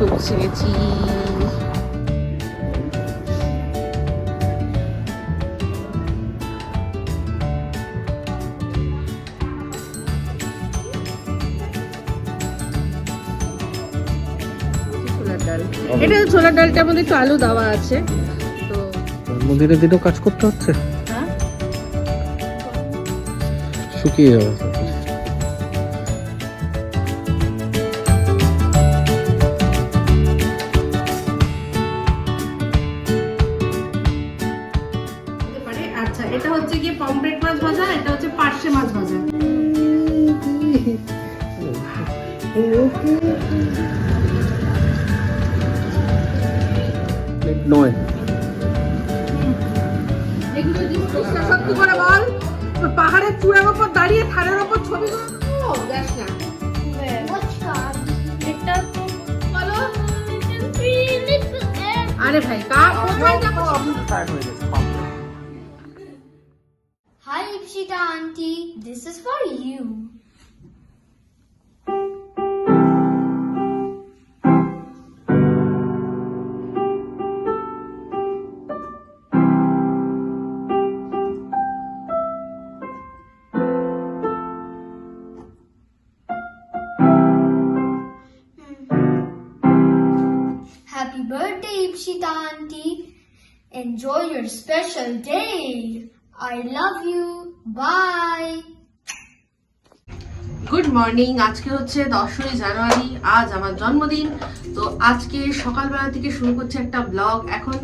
পৌঁছে গেছি এটা ছোলার ডালটার মধ্যে একটু আলু দেওয়া আছে তো মন্দিরের দিনও কাজ করতে হচ্ছে? হ্যাঁ। শুকিয়ে যাবে চূড়ার উপর দাঁড়িয়ে থানের উপর ছবি? দেখ না। আরে ভাই কা কোথায় যাব? Hi Ipshita auntie, this is for you. Ipshita auntie. Enjoy your special day. I love you. Bye. Good morning আজকে হচ্ছে দশই জানুয়ারি, আজ আমার জন্মদিন তো আজকে সকালবেলা থেকে শুরু করছে একটা ব্লগ এখন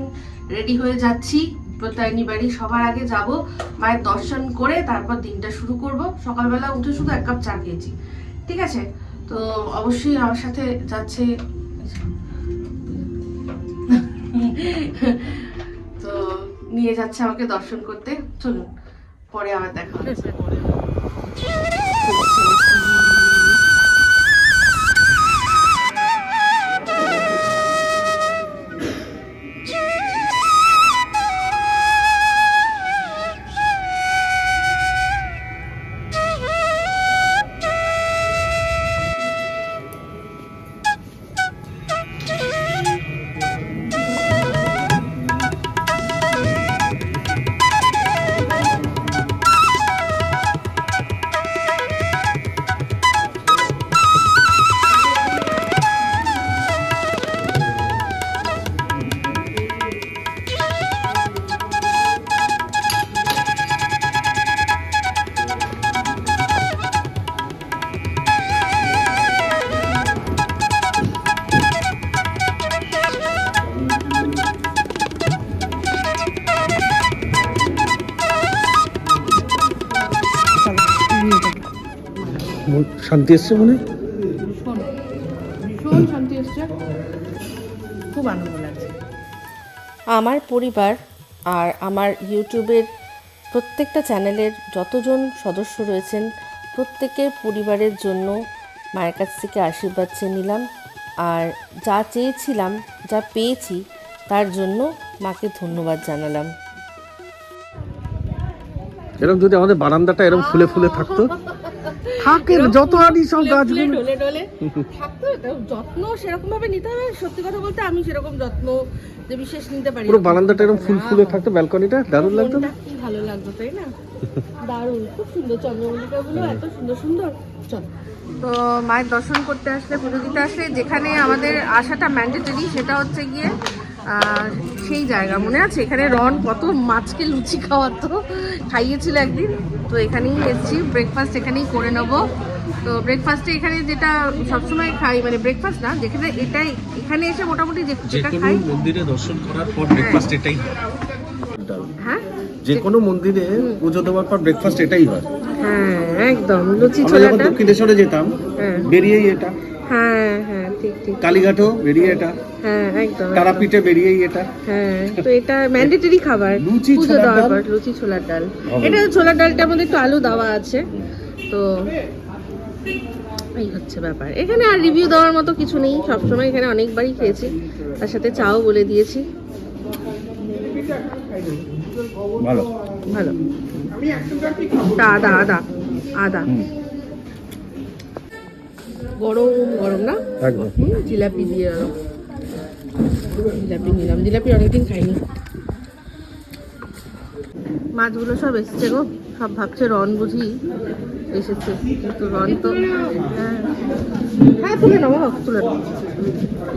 রেডি হয়ে যাচ্ছি প্রত্যয়নী বাড়ি সবার আগে যাব, মায়ের দর্শন করে তারপর দিনটা শুরু করব সকালবেলা উঠে শুধু এক কাপ চা খেয়েছি ঠিক আছে তো অবশ্যই আমার সাথে যাচ্ছে তো নিয়ে যাচ্ছে আমাকে দর্শন করতে। চলুন পরে আবার দেখা হচ্ছে শান্তি এসছে মনে? ভীষণ ভীষণ শান্তি এসছে। খুব আনন্দ লাগছে। আমার পরিবার আর আমার ইউটিউবের প্রত্যেকটা চ্যানেলের যতজন সদস্য রয়েছেন প্রত্যেকের পরিবারের জন্য মায়ের কাছ থেকে আশীর্বাদ চেয়ে নিলাম। আর যা চেয়েছিলাম যা পেয়েছি তার জন্য মাকে ধন্যবাদ জানালাম। এরকম যদি আমাদের বারান্দাটা এরকম ফুলে ফুলে থাকতো? থাকে যত আনি সব গাছগুলো। ডলে ডলে থাকতো যত্ন সেরকম ভাবে নিতে হবে সত্যি কথা বলতে আমি সেরকম যত্ন যে বিশেষ নিতে পারি পুরো বারান্দাটা এরকম ফুল ফুলে থাকতো ব্যালকনিটা? দারুণ লাগতো কি ভালো লাগতো তাই না? দারুণ খুব সুন্দর চন্দ্রমল্লিকা গুলো এত সুন্দর সুন্দর। চল। তো মায়ের দর্শন করতে আসলে পুজো দিতে আসলে যেখানে আমাদের আসাটা ম্যান্ডেটরি সেটা হচ্ছে গিয়ে সেই জায়গা। মনে আছে? এখানে রন কত মাছকে লুচি খাওয়াতো। খাইয়েছিল একদিন। তো এখানেই এসেছি। ব্রেকফাস্ট এখানেই করে নেব। তো ব্রেকফাস্টে এখানে যেটা সবসময় খাই মানে ব্রেকফাস্ট না যেখানে এটাই এখানে এসে মোটামুটি যে- যেটা খাই। মন্দিরে দর্শন করার পর ব্রেকফাস্ট এটাই। হ্যাঁ? যে কোনো মন্দিরে পুজো দেওয়ার পর ব্রেকফাস্ট এটাই হয়। হ্যাঁ একদম। লুচি ছোলাটা। দক্ষিণেশ্বরে যেতাম হ্যাঁ। বেরিয়েই এটা। হ্যাঁ হ্যাঁ ঠিক ঠিক কালীঘাটও বেরিয়ে এটা। হ্যাঁ একদম তারাপীঠে বেরিয়েই এটা। হ্যাঁ তো এটা ম্যান্ডেটরি খাবার লুচি, পুজো ছোলার দেওয়ার। পর লুচি ছোলার ডাল। এটা ছোলার ডালটার মধ্যে একটু আলু দেওয়া আছে তো এই হচ্ছে ব্যাপার। এখানে আর রিভিউ দেওয়ার মতো কিছু নেই সবসময় এখানে অনেকবারই খেয়েছি। তার সাথে চাও বলে দিয়েছি। ভালো। ভালো। আদা আদা। আদা। গরম গরম না? জিলাপি দিয়ে আনো জিলাপি নিলাম। জিলাপি অনেকদিন খাইনি। মাছগুলো সব এসছে গো। সব ভাবছে রন বুঝি এসেছে। কিন্তু রন তো হ্যাঁ হ্যাঁ তুলে নেব তুলে নেব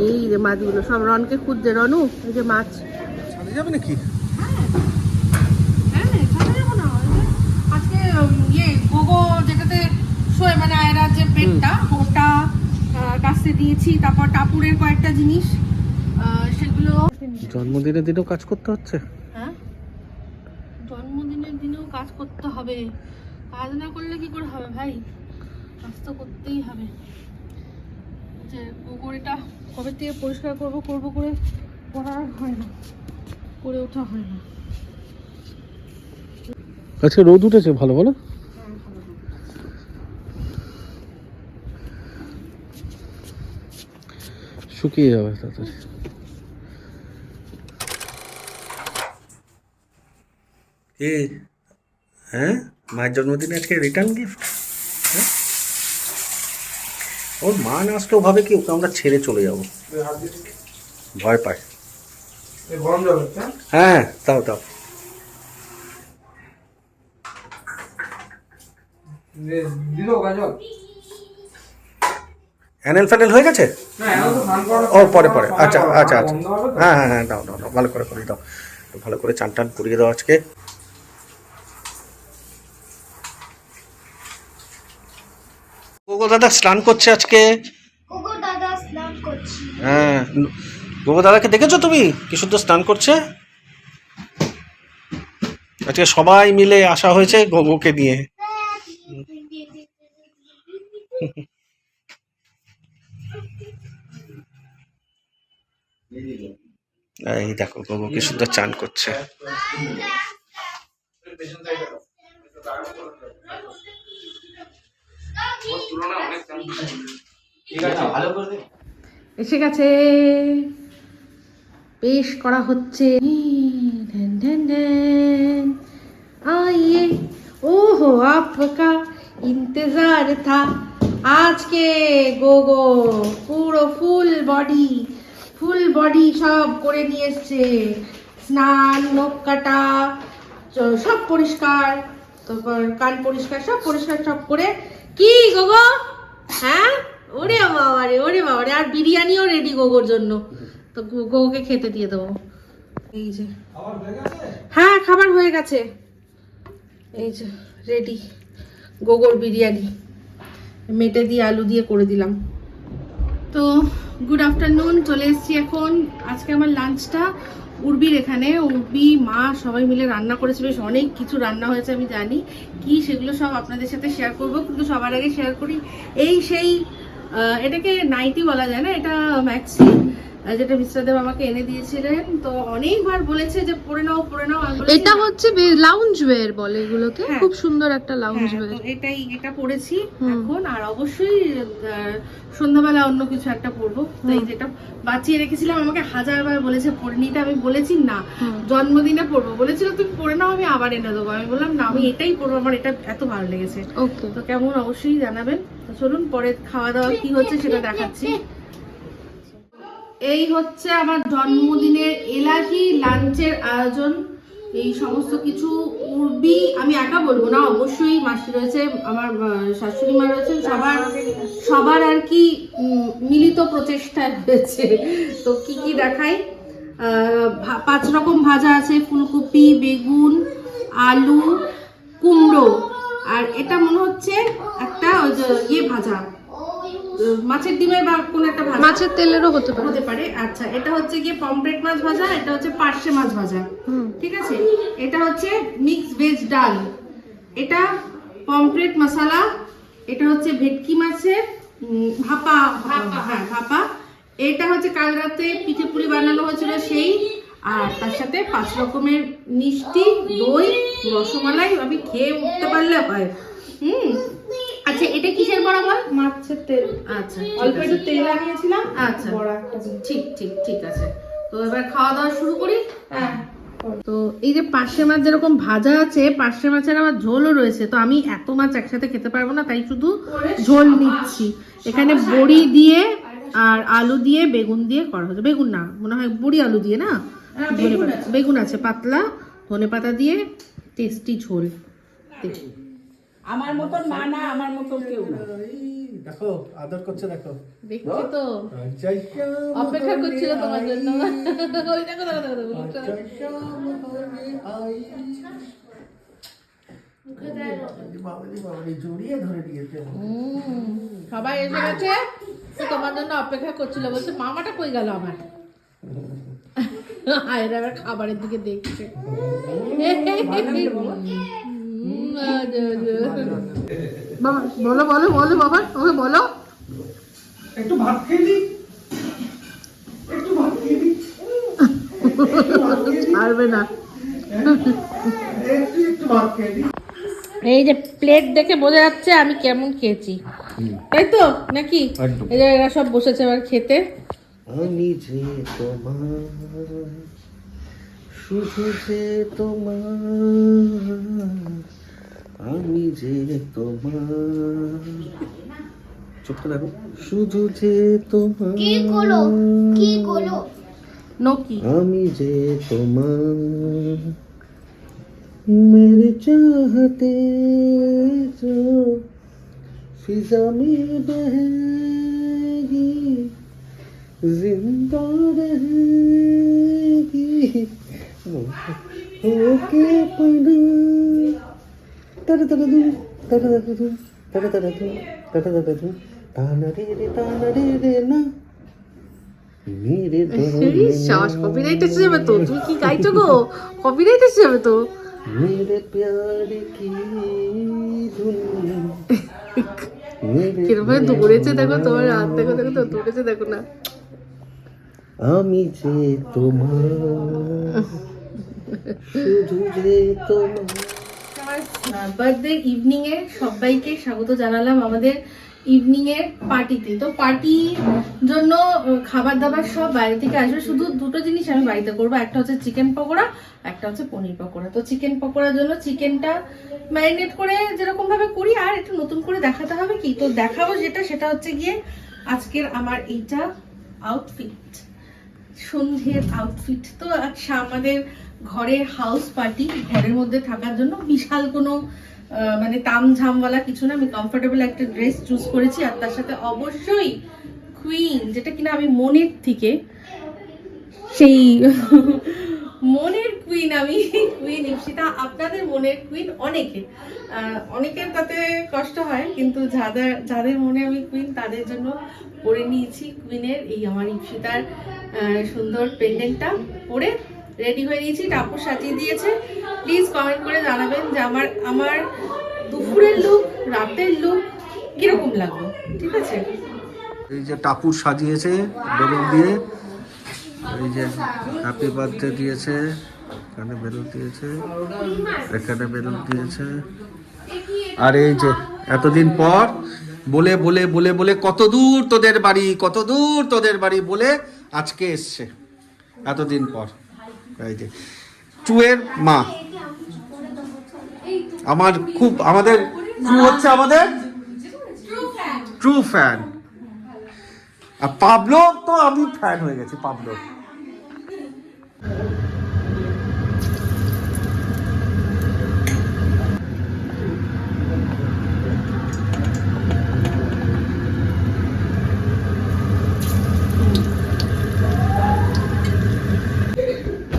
এই রে মাছগুলো সব রনকে খুঁজছে। রনু এই যে মাছ। যাবে নাকি? হ্যাঁ ছাদে যাব না। ওই যে আজকে ইয়ে গোগো যেটাতে মানে আয়রার যে পেটটা ওটা কাস্তে দিয়েছি তারপর টাপুরের কয়েকটা জিনিস সেগুলো জন্মদিনের দিনেও কাজ করতে হচ্ছে? হ্যাঁ? জন্মদিনের দিনেও কাজ করতে হবে। কাজ না করলে কি করে হবে ভাই? কাজ তো করতেই হবে। যে গোবরটা কবে থেকে পরিষ্কার করব করব করে করা আর হয় না করে ওঠা হয় না। আজকে রোদ উঠেছে ভালো বলো? শুকিয়ে যাবে তাড়াতাড়ি এ হ্যাঁ? মায়ের জন্মদিনে আজকে রিটার্ন গিফট ওর মা না আসলেও ভাবে কি ওকে আমরা ছেড়ে চলে যাব? ভয় পায়। হচ্ছে হ্যাঁ? তাও তাও। দিল অ্যানেল ফ্যানেল হয়ে গেছে ও পরে পরে আচ্ছা আচ্ছা আচ্ছা? হ্যাঁ হ্যাঁ হ্যাঁ দাও দাও দাও ভালো করে করে দাও ভালো করে চান টান করিয়ে দাও আজকে গোগো দাদা স্নান করছে আজকে কোকো দাদা স্নান করছি হ্যাঁ গোগো দাদাকে দেখেছ তুমি কি সুন্দর স্নান করছে আজকে সবাই মিলে আসা হয়েছে গোগোকে নিয়ে এই দেখো গগু কি সুন্দর চান করছে। এসে গেছে। পেশ করা হচ্ছে। ওহো আপকা ইন্তজার থা। আজকে গোগো পুরো ফুল বডি ফুল বডি সব করে নিয়ে এসছে। স্নান নখ কাটা সব পরিষ্কার। তারপর কান পরিষ্কার, সব পরিষ্কার, সব করে। কি গোগো? হ্যাঁ? ওরে বাবারে ওরে বাবারে, আর বিরিয়ানিও রেডি গোগোর জন্য। তো গোগোকে খেতে দিয়ে দেবো। এই যে। হ্যাঁ খাবার হয়ে গেছে। এই যে রেডি গোগোর বিরিয়ানি। মেটে দিয়ে আলু দিয়ে করে দিলাম। তো গুড আফটারনুন চলে এসেছি এখন। আজকে আমার লাঞ্চটা উর্বির এখানে। উর্বি, মা সবাই মিলে রান্না করেছে, বেশ অনেক কিছু রান্না হয়েছে, আমি জানি। কি সেগুলো সব আপনাদের সাথে শেয়ার করব, কিন্তু সবার আগে শেয়ার করি। এই সেই এটাকে নাইটি বলা যায় না, এটা ম্যাক্সি। যেটা মিশ্রাদেব আমাকে এনে দিয়েছিলেন তো অনেকবার বলেছে যে পরে নাও পরে নাও এটা হচ্ছে লাউঞ্জ ওয়্যার বলে এগুলোকে। হ্যাঁ। খুব সুন্দর একটা লাউঞ্জ ওয়্যার এটাই এটা পড়েছি এখন আর অবশ্যই সন্ধ্যাবেলা অন্য কিছু একটা পরবো। তো এই যেটা বাঁচিয়ে রেখেছিলাম আমাকে হাজারবার বলেছে পরে নিতে। আমি বলেছি না জন্মদিনে পরবো। বলেছিল তুমি পরে নাও আমি আবার এনে দেবো। আমি বললাম না আমি এটাই পরবো আমার এটা এত ভালো লেগেছে। ওকে। তো কেমন? অবশ্যই জানাবেন। তো চলুন পরে খাওয়া দাওয়া কি হচ্ছে সেটা দেখাচ্ছি। এই হচ্ছে আমার জন্মদিনের এলাহি লাঞ্চের আয়োজন। এই সমস্ত কিছু উর্বি, আমি একা বলব না, অবশ্যই মাসি রয়েছে, আমার শাশুড়ি মা রয়েছেন সবার সবার আর কি মিলিত প্রচেষ্টায় রয়েছে। তো কি কি দেখাই? পাঁচ রকম ভাজা আছে, ফুলকপি, বেগুন, আলু, কুমড়ো। আর এটা মনে হচ্ছে একটা ইয়ে ভাজা। মাছের ডিমের বা কোন একটা ভাজা? মাছের তেলেরও হতে পারে। হতে পারে। আচ্ছা এটা হচ্ছে গিয়ে পমফ্রেট মাছ ভাজা এটা হচ্ছে পার্শে মাছ ভাজা। ঠিক আছে? এটা হচ্ছে মিক্স ভেজ ডাল। এটা পমফ্রেট মশলা এটা হচ্ছে ভেটকি মাছের উম, ভাপা। হ্যাঁ ভাপা। এটা হচ্ছে কাল রাতে পিঠে পুলি বানানো হয়েছিল সেই আর তার সাথে পাঁচ রকমের মিষ্টি দই রসমালাই আমি খেয়ে উঠতে পারলে হয়। হুম। আচ্ছা এটা কিসের বড়া বল? মাছের তেল। আচ্ছা অল্প একটু তেল লাগিয়েছিলাম আচ্ছা বড়া একটা ঠিক ঠিক ঠিক আছে। তো এবার খাওয়া দাওয়া শুরু করি? হ্যাঁ তো এই যে পার্শে মাছ যেরকম ভাজা আছে পার্শে মাছের আবার ঝোলও রয়েছে তো আমি এত মাছ একসাথে খেতে পারব না তাই শুধু ঝোল নিচ্ছি। এখানে বড়ি দিয়ে আর আলু দিয়ে বেগুন দিয়ে করা হচ্ছে বেগুন না মনে হয় বড়ি আলু দিয়ে না? ধনেপাতা। বেগুন আছে পাতলা ধনে পাতা দিয়ে টেস্টি ঝোল। আমার মতন মা না আমার মতন কেউ না দেখো আদর করছে দেখো দেখছি তো অপেক্ষা করছিল তোমার জন্য ওই দেখো সবাই এসে গেছে তোমার জন্য অপেক্ষা করছিল বলছে মামাটা কই গেল আমার আয়ের আবার খাবারের দিকে দেখছে। বাবা বলো বলো বলো বাবা ওকে বলো। একটু ভাত খেয়ে একটু ভাত খেয়ে পারবে না। এই যে প্লেট দেখে বোঝা যাচ্ছে আমি কেমন খেয়েছি। তাই তো নাকি? এই যে এরা সব বসেছে এবার খেতে। আমি যে তোমার শুধু যে তোমার আমি যে তোমার চোখটা দেখো শুধু যে তোমার কি করো কি করো নকি আমি যে তোমার मेरे चाहते जो फिजा में बहेगी जिंदा रहेगी ओके पना তানা রে তানা রে রে না শ্বাস এসে যাবে তো। এসে যাবে তো দেখো তোমার হাত, দেখো দেখো দেখো না। আমি যে তোমার, শুধু যে তোমার। বার্থডে ইভিনিং এ সবাইকে স্বাগত জানালাম আমাদের ইভিনিং এর পার্টিতে তো পার্টি জন্য খাবার দাবার সব বাইরে থেকে আসবে। শুধু দুটো জিনিস আমি বাড়িতে করব। একটা হচ্ছে চিকেন পকোড়া, একটা হচ্ছে পনির পকোড়া। তো চিকেন পকোড়ার জন্য চিকেনটা ম্যারিনেট করে যেরকম ভাবে করি, আর একটু নতুন করে দেখাতে হবে কি? তো দেখাবো যেটা, সেটা হচ্ছে গিয়ে আজকের আমার এইটা আউটফিট সন্ধ্যের আউটফিট তো আচ্ছা আমাদের ঘরের হাউস পার্টি ঘরের মধ্যে থাকার জন্য বিশাল কোনো মানে তাম ঝামওয়ালা কিছু না। আমি কমফোর্টেবল একটা ড্রেস চুজ করেছি আর তার সাথে অবশ্যই কুইন যেটা কিনা আমি মনের থেকে, সেই মনের কুইন আমি কুইন ইপসিতা, আপনাদের মনের কুইন অনেকে অনেকের তাতে কষ্ট হয়, কিন্তু যাদের যাদের মনে আমি কুইন তাদের জন্য পরে নিয়েছি কুইনের এই আমার ইপসিতার সুন্দর পেন্ডেন্টটা পরে রেডি হয়ে নিয়েছি টাপু সাজিয়ে দিয়েছে। প্লিজ কমেন্ট করে জানাবেন যে আমার আমার দুপুরের লুক রাতের লুক কীরকম লাগল, ঠিক আছে? এই যে টাপুর সাজিয়েছে, বেলুন দিয়ে। এই যে হ্যাপি বার্থডে দিয়েছে, এখানে বেলুন দিয়েছে, এখানে বেলুন দিয়েছে। আর এই যে এতদিন পর বলে বলে বলে বলে কত দূর তোদের বাড়ি, কত দূর তোদের বাড়ি বলে আজকে এসছে, এতদিন পর। এই যে টুয়ের মা। আমার খুব, আমাদের ট্রু হচ্ছে আমাদের ট্রু ফ্যান আর পাবলো তো আমি ফ্যান হয়ে গেছি, পাবলো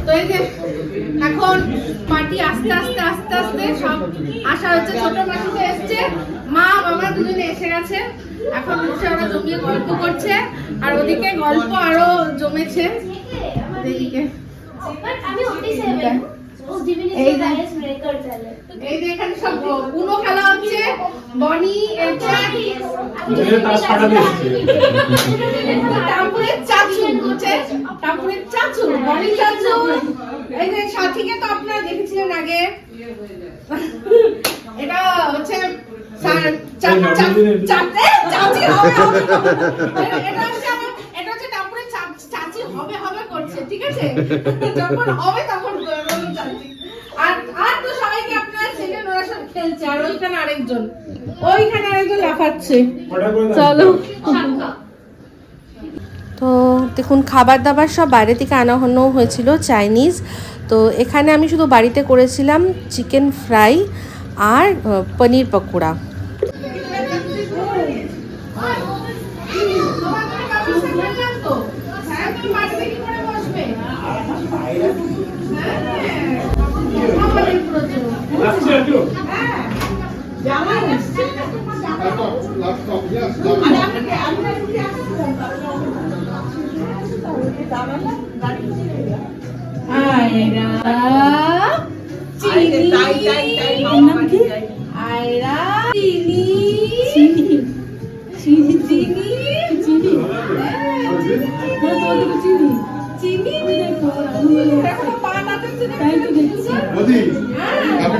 তো এই যে এখন পার্টি আস্তে আস্তে আস্তে আস্তে সব আসা হচ্ছে ছোট মাসিতে এসছে মা বাবা দুজনে এসে গেছে। এখন হচ্ছে ওরা জমিয়ে গল্প করছে আর ওদিকে গল্প আরও জমেছে। এদিকে এই যে- এখানে সব উনো খেলা হচ্ছে বনি টাপুরের চাচু হচ্ছে। টাপুরের চাচু বনি চাচু। এই যে সাথীকে তো আপনারা দেখেছিলেন আগে। এটা হচ্ছে তো চলো। তো দেখুন খাবার দাবার সব বাইরে থেকে আনা হনো হয়েছিল চাইনিজ। তো এখানে আমি শুধু বাড়িতে করেছিলাম চিকেন ফ্রাই আর পনির পকোড়া। আয়রা চিনি আয়রা চিনি চিনি চিনি চিনি চিনি চিনি চিনি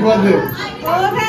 Glória a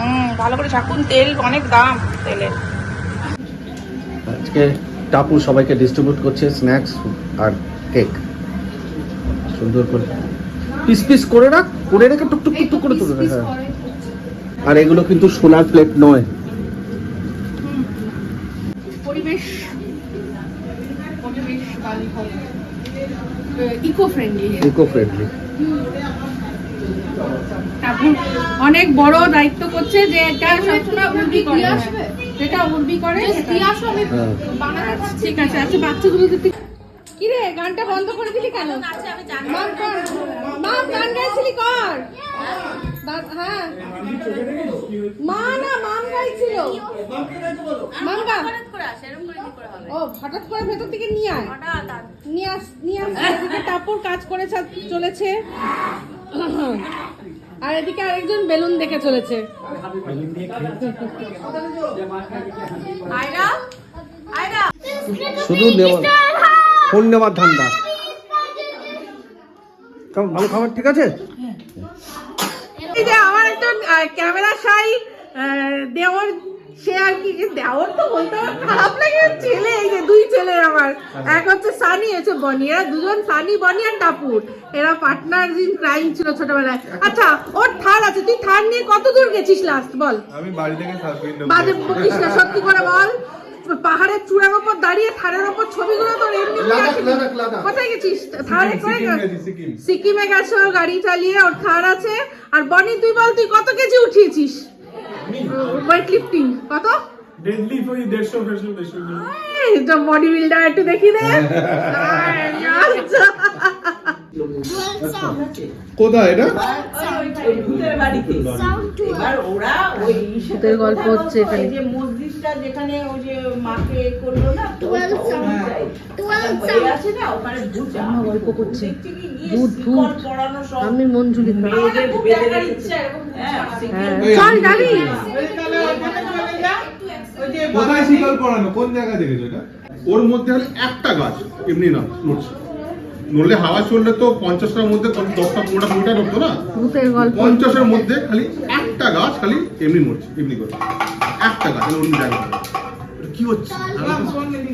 হুম ভালো করে ছাকুন তেল অনেক দাম তেলের আজকে টাপু সবাইকে ডিস্ট্রিবিউট করছে স্ন্যাক্স আর কেক সুন্দর করে পিস পিস করে রাখ করে রেখে টুক টুক টুক টুক করে তুলে হ্যাঁ। আর এগুলো কিন্তু সোনার প্লেট নয়। পরিবেশ পরিবেশ ইকো ফ্রেন্ডলি ইকো ফ্রেন্ডলি অনেক বড় দায়িত্ব করছে যে এটা সবসময় উর্বি করে। যেটা উর্বি করে হ্যাঁ। ঠিক আছে আচ্ছা বাচ্চাগুলো দিতে কি রে গানটা বন্ধ করে দিলি কেন? কর মাম গান গাইছিলি কর। হ্যাঁ। মা না মাম গাইছিল। মাঙ্গা ও হঠাৎ করে ভেতর থেকে নিয়ে আয়। নিয়ে আস নিয়ে আস। টাপুর কাজ করে চলেছে। আর এদিকে আরেকজন বেলুন দেখে চলেছে। শুধু ফোন নেওয়ার ধান্দা। কেমন ভালো খাবার ঠিক আছে? এই যে আমার একজন ক্যামেরা সাই দেওর সে আর কি দেওর তো বলতে আমার খারাপ লাগে ছেলে এই যে দুই ছেলে আমার। এক হচ্ছে সানি হচ্ছে বনি। এরা দুজন সানি বনি আর টাপুর এরা পার্টনার ইন ক্রাইম ছিল ছোটবেলায়। আচ্ছা ওর থার আছে তুই থার নিয়ে কত দূর গেছিস লাস্ট বল। আমি বাড়ি থেকে সার্ফিং বাজে বকিস না সত্যি করে বল। পাহাড়ের চূড়ার ওপর দাঁড়িয়ে থারের ওপর ছবিগুলো তোর এমনি। কোথায় গেছিস? থারে করে সিকিম গেছি, সিকিম। সিকিমে গেছে ওর গাড়ি চালিয়ে ওর থার আছে। আর বনি তুই বল তুই কত কেজি উঠিয়েছিস? ওয়েট লিফটিং কত? ডেডলি ওই দেড়শো দেড়শো দেড়শো বডি বিল্ডার একটু দেখি দে। আচ্ছা। কোথায় এটা? ভূতের বাড়িতে এবার ওরা ওই ভূতের গল্প হচ্ছে এখানে। যে মসজিদটা যেখানে ওই যে মাকে করল না তো Twelve ওই sound. জায়গায়। Twelve একটা বই আছে না ওখানে ভূত গল্প করছে। ভূত, ভূত। আমি মঞ্জুরি। হ্যাঁ, হ্যাঁ। এই চল যাবি? ওই তাহলে ওখানে চলে যা। ওই যে কোথায় শিকল পড়ানো কোন জায়গা দেখেছ এটা? ওর মধ্যে একটা গাছ এমনি না নড়ছে। নড়লে হাওয়া চললে তো পঞ্চাশটার মধ্যে দশটা পনেরোটা কুড়িটা নড়তো না? পঞ্চাশের মধ্যে খালি একটা গাছ খালি এমনি নড়ছে এমনি করে। একটা গাছ অন্য জায়গা কি হচ্ছে?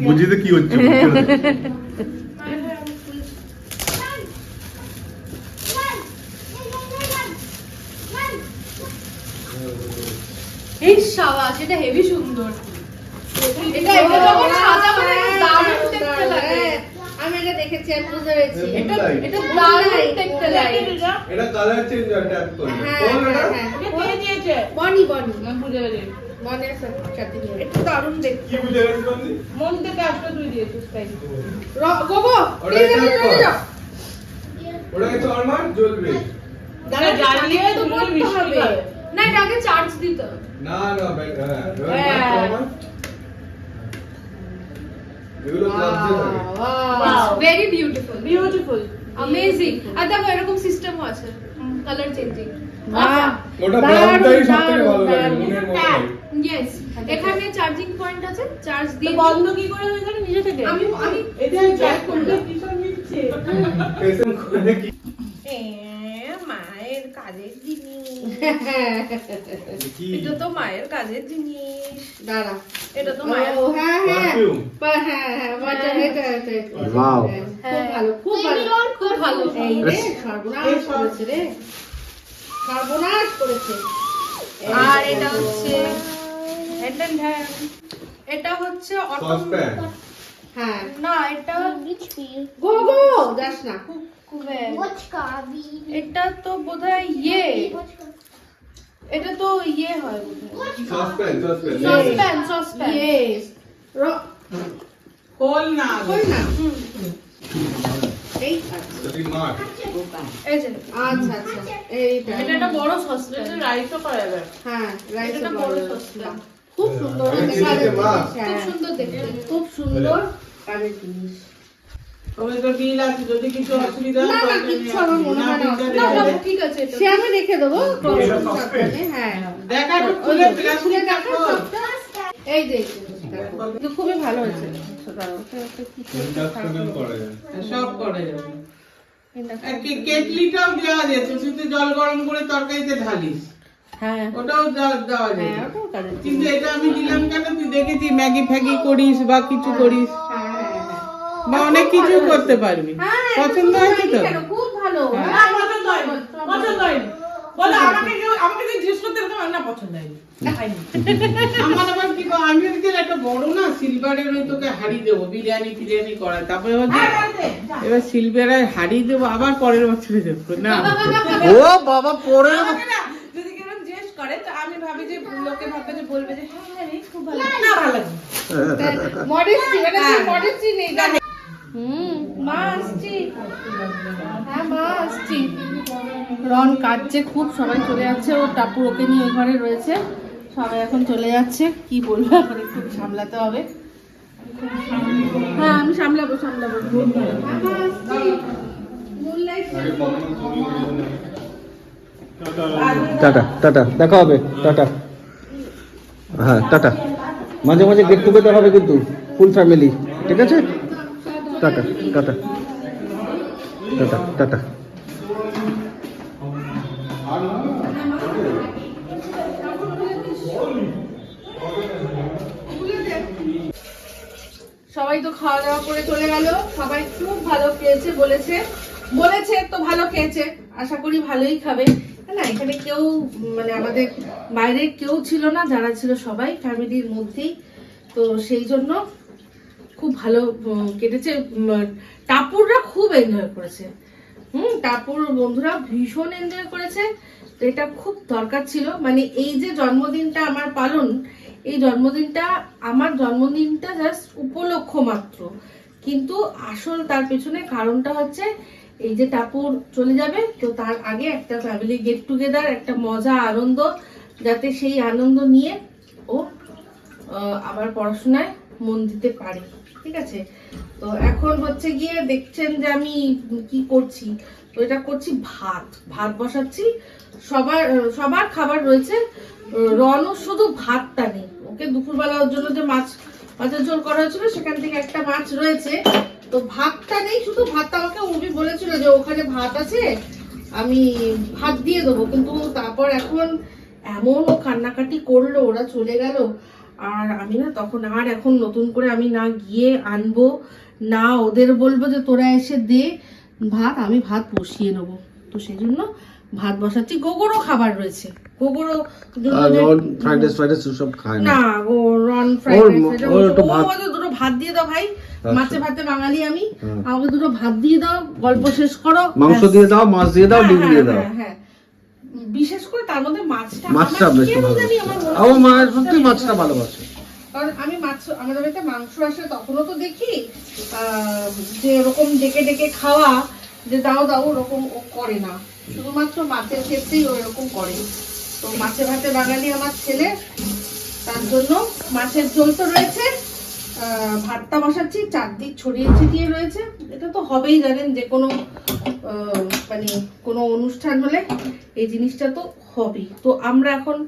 আমি তো কি হচ্ছে এই এটা হেভি সুন্দর। এটা এটা যখন সাজাবো দারুণ দেখতে লাগে। আমি এটা দেখেছি আমি বুঝতে পেরেছি। এটা এটা দারুণ দেখতে লাগে এটা কালার চেঞ্জ হয় ট্যাপ করলে কোন এটা? দিয়েছে। বনি বনি। আমি বুঝে গেছি। বনের সাথে এটা দারুণ দেখতে। কি বুঝে গেছিস মন থেকে আসলে তুই দিয়েছিস গোগো ওটা জ্বলবে দাঁড়া জ্বালিয়ে তো হবে। না চার্জ দিতে না। এগুলো লাগছে থাকে ভেরি বিউটিফুল Beautiful. অ্যামেজিং আর দেখো এরকম সিস্টেমও আছে। কালার চেঞ্জিং ওটা ব্রাউনটাই সব ভালো লাগে মনের মতো। ইয়েস এখানে চার্জিং পয়েন্ট আছে চার্জ দিয়ে বন্ধ কি করে হয়ে গেল নিজে থেকে? আমি আমি এটা ট্রাই করলাম। কিসব মিলছে পেশেন্ট করে কি মায়ের কাজের জিনিস। এটা তো মায়ের কাজের জিনিস। দাঁড়া। এটা তো মায়ের হ্যাঁ হ্যাঁ। হ্যাঁ হ্যাঁ এটা এটা। Wow. খুব ভালো খুব ভালো। খুব ভালো। এই রে সর্বনাশ করেছে রে। সর্বনাশ করেছে। আর এটা হচ্ছে এটা হ্যাঁ হচ্ছে অটো হ্যাঁ। না এটা গো গো যাস না। Kuber What car? We- এটা তো বোধহয় ইয়ে What car? এটা তো ইয়ে হয় বোধহয় saucepan saucepan saucepan saucepan yes খোল না কই না এই আচ্ছা যদি মার এই যে আচ্ছা আচ্ছা এইটা এটা একটা বড় সসপ্যান রাইসও করা যাবে হ্যাঁ রাইস এটা বড় সসপ্যান খুব সুন্দর আমি দেখা চিনিতে মা। যাচ্ছে খুব হ্যাঁ। সুন্দর দেখতে খুব সুন্দর কাজের জিনিস ওই বিল আছে যদি কিছু অসুবিধা হয় না, তাহলে আমার মনে হয় না না দেওয়া ঠিক আছে সে আমি রেখে দেবো। হ্যাঁ। দেখা একটু খুলে খুলে দেখো এই যে এই যে, দেখো। কিন্তু খুবই ভালো হয়েছে দাঁড়াও, ওটা একটা কিছু একটা ইন্ডাকশনাল করা। যায় সব করা যাবে। induction- আর কে- কেটলিটাও দেওয়া যেত শুধু জল গরম করে তরকারিতে ঢালিস। হ্যাঁ। ওটাও দেওয়া দেওয়া হ্যাঁ। কিন্তু এটা আমি দিলাম কেন? তুই দেখেছি ম্যাগি ফ্যাগি করিস বা কিছু করিস। বা অনেক কিছু করতে পারবি। হ্যাঁ, পছন্দ হয়েছে তো? খুব ভালো। হ্যাঁ, পছন্দ হয়নি, পছন্দ হয়নি। বলো, আমাকে কেউ- আমাকে কেউ জিজ্ঞেস করতে না পছন্দ হয়নি। আমার আবার কি আমি একটা বড় না সিলভারের ওই তোকে হাড়ি দেবো বিরিয়ানি ফিরিয়ানি করা তারপরে এবার সিলভারের হাড়ি দেবো আবার পরের বছরে দেবো। না। ও বাবা পরে না, যদি কেউ জিজ্ঞেস করে তো আমি ভাবি যে লোকে ভাববে যে বলবে যে হ্যাঁ হ্যাঁ খুব ভালো। না ভালো মডেস্টি হ্যাঁ। মডেস্টি নেই। হুম, মা আসছি। হ্যাঁ মা আসছি। রন কাটছে খুব সবাই চলে যাচ্ছে। ও টাপুর ওকে নিয়ে ওই ঘরে রয়েছে। সবাই এখন চলে যাচ্ছে। কি বলব, এখন একটু সামলাতে হবে। হ্যাঁ আমি সামলাবো সামলাবো। Tata tata. দেখা হবে। টাটা। হ্যাঁ টাটা। মাঝে মাঝে গেট টুগেদার হবে কিন্তু ফুল ফ্যামিলি ঠিক আছে? সবাই তো খাওয়া দাওয়া করে চলে গেল। সবাই খুব ভালো খেয়েছে, বলেছে। বলেছে তো ভালো খেয়েছে। আশা করি ভালোই খাবে। না, এখানে কেউ মানে আমাদের বাইরের কেউ ছিল না, যারা ছিল সবাই ফ্যামিলির মধ্যেই। তো সেই জন্য খুব ভালো কেটেছে। টাপুররা খুব এনজয় করেছে। হুম, টাপুর বন্ধুরা ভীষণ এনজয় করেছে। এটা খুব দরকার ছিল। মানে এই যে জন্মদিনটা আমার পালন, এই জন্মদিনটা, আমার জন্মদিনটা জাস্ট উপলক্ষ মাত্র। কিন্তু আসল তার পেছনে কারণটা হচ্ছে, এই যে টাপুর চলে যাবে, তো তার আগে একটা ফ্যামিলি গেট টুগেদার একটা মজা, আনন্দ, যাতে সেই আনন্দ নিয়ে ও আবার পড়াশোনায় মন দিতে পারে। ঠিক আছে? তো এখন হচ্ছে গিয়ে দেখছেন যে আমি কি করছি? তো এটা করছি ভাত। ভাত বসাচ্ছি। সবার সবার খাবার রয়েছে। রনও শুধু ভাতটা নেই। ওকে, দুপুরবেলা ওর জন্য যে মাছ, মাছের ঝোল করা হয়েছিল, সেখান থেকে একটা মাছ রয়েছে। তো ভাতটা নেই, শুধু ভাতটা আমাকে উর্মি বলেছিল যে ওখানে ভাত আছে, আমি ভাত দিয়ে দেবো। কিন্তু তারপর এখন এমন কান্নাকাটি করল, ওরা চলে গেল। আর আমি না তখন আর এখন নতুন করে আমি না গিয়ে আনব না ওদের বলব যে তোরা এসে দে ভাত আমি ভাত বসিয়ে নেব। তো সেই জন্য ভাত বসাচ্ছি। গোগরও খাবার রয়েছে। গোগরও ফ্রাইড রাইস ফ্রাইড রাইস সব খায় না। ও রন ফ্রাইড রাইস দুটো ভাত দিয়ে দাও ভাই। মাছে ভাতে বাঙালি আমি। হুম। আমাকে দুটো ভাত দিয়ে দাও গল্প শেষ করো। মাংস দিয়ে দাও মাছ দিয়ে দাও ডিম হ্যাঁ, দিয়ে হ্যাঁ, দাও। হ্যাঁ, হ্যাঁ। বিশেষ করে তার মধ্যে মাছটা মাছটা বেশি ভালো জানি আমার মনে আমার মা হয় সত্যি মাছটা ভালোবাসে কারণ আমি মাছ আমাদের বাড়িতে মাংস আসে তখনও তো দেখি যে ওরকম ডেকে ডেকে খাওয়া যে দাও দাও ওরকম ও করে না। শুধুমাত্র মাছের ক্ষেত্রেই ও এরকম করে। তো মাছে ভাতে বাঙালি আমার ছেলে তার জন্য মাছের ঝোল তো রয়েছে। ভাতটা বসাচ্ছি চারদিক ছড়িয়ে ছিটিয়ে রয়েছে। এটা তো হবেই জানেন যে কোনো মানে কোনো অনুষ্ঠান হলে এই জিনিসটা তো হবেই। তো আমরা এখন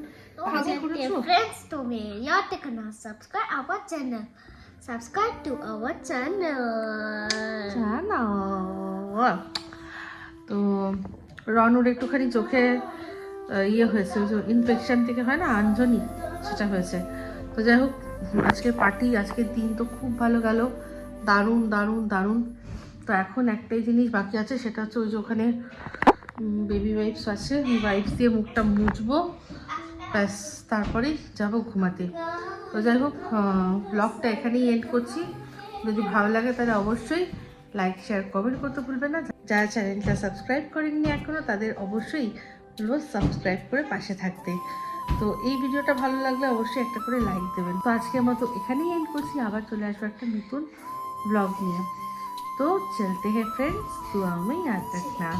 friends to me your tikana subscribe our channel subscribe তো রনুর একটুখানি চোখে ইয়ে হয়েছে ইনফেকশন থেকে হয় না আঞ্জনি সেটা হয়েছে। তো যাই হোক আজকের পার্টি আজকের দিন তো খুব ভালো গেল। দারুণ দারুণ দারুণ। তো এখন একটাই জিনিস বাকি আছে, সেটা হচ্ছে ওই যে ওখানে বেবি ওয়াইপস আছে। ওয়াইপস দিয়ে মুখটা মুছবো। ব্যাস, তারপরেই যাব ঘুমাতে। তো যাই হোক ব্লগটা এখানেই এন্ড করছি। যদি ভালো লাগে তাহলে অবশ্যই লাইক শেয়ার কমেন্ট করতে ভুলবেন না। যারা চ্যানেলটা সাবস্ক্রাইব করেননি এখনও তাদের অবশ্যই সাবস্ক্রাইব করে পাশে থাকতে। তো এই ভিডিওটা ভালো লাগলে অবশ্যই একটা করে লাইক দেবেন তো আজকের মতো এখানেই এন্ড করছি আবার চলে আসবো একটা নতুন ব্লগ নিয়ে तो चलते हैं फ्रेंड्स दुआ में याद रखना